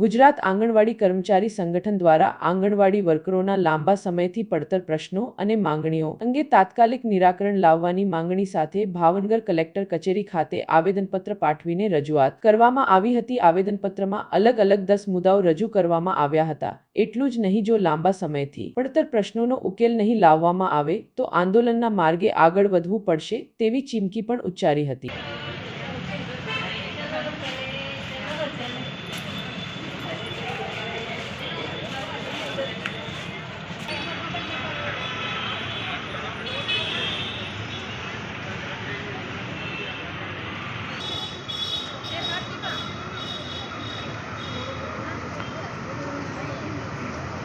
ગુજરાત આંગણવાડી કર્મચારી સંગઠન દ્વારા આંગણવાડી વર્કરોના લાંબા સમયથી પડતર પ્રશ્નો અને માંગણીઓ અંગે તાત્કાલિક નિરાકરણ લાવવાની માંગણી સાથે ભાવનગર કલેક્ટર કચેરી ખાતે આવેદનપત્ર પાઠવીને રજૂઆત કરવામાં આવી હતી. આવેદનપત્રમાં અલગ અલગ દસ મુદ્દાઓ રજૂ કરવામાં આવ્યા હતા. એટલું જ નહીં, જો લાંબા સમયથી પડતર પ્રશ્નોનો ઉકેલ નહીં લાવવામાં આવે, તો આંદોલનના માર્ગે આગળ વધવું પડશે તેવી ચીમકી પણ ઉચ્ચારી હતી.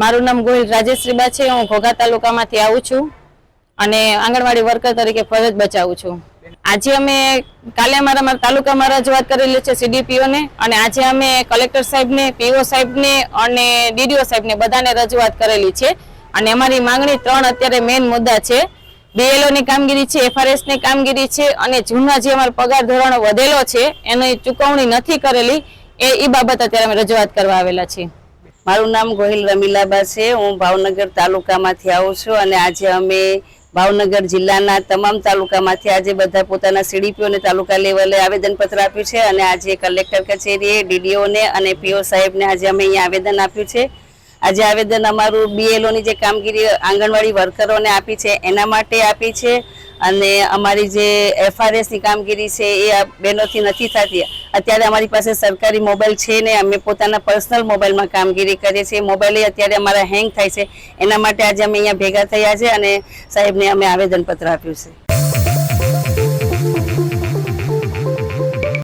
મારું નામ ગોહિલ રાજેશ્રીબા છે. હું ઘોઘા તાલુકામાંથી આવું છું અને આંગણવાડી વર્કર તરીકે ફરજ બચાવું છું. આજે અમે કાલે અમારા અમારા તાલુકામાં રજૂઆત કરેલી છે સીડીપીઓને અને આજે અમે કલેક્ટર સાહેબને, પીઓ સાહેબને અને ડીડીઓ સાહેબને બધાને રજૂઆત કરેલી છે. અને અમારી માંગણી ત્રણ અત્યારે મેઇન મુદ્દા છે. BLO ની કામગીરી છે, એફઆરએસની કામગીરી છે અને જૂના જે અમારો પગાર ધોરણો વધેલો છે, એની ચૂકવણી નથી કરેલી, એ બાબત અત્યારે અમે રજૂઆત કરવા આવેલા છીએ. મારું નામ ગોહિલ રમીલાબા છે. હું ભાવનગર તાલુકામાંથી આવું છું અને આજે અમે ભાવનગર જિલ્લાના તમામ તાલુકામાંથી આજે બધા પોતાના સીડીપીઓને તાલુકા લેવલે આવેદનપત્ર આપ્યું છે અને આજે કલેક્ટર કચેરીએ ડીડીઓને અને પીઓ સાહેબને આજે અમે અહીંયા આવેદન આપ્યું છે. આજે આવેદન અમારું બીએલઓની જે કામગીરી આંગણવાડી વર્કરોને આપી છે, એના માટે આપી છે અને અમારી જે એફઆરએસની કામગીરી છે એ આ બહેનોથી નથી થતી. અત્યારે અમારી પાસે સરકારી મોબાઈલ છે ને, અમે પોતાના પર્સનલ મોબાઈલમાં કામગીરી કરીએ છીએ. મોબાઈલ અત્યારે અમારા હેંગ થાય છે. એના માટે આજે અમે અહીંયા ભેગા થયા છે અને સાહેબને અમે આવેદનપત્ર આપ્યું છે.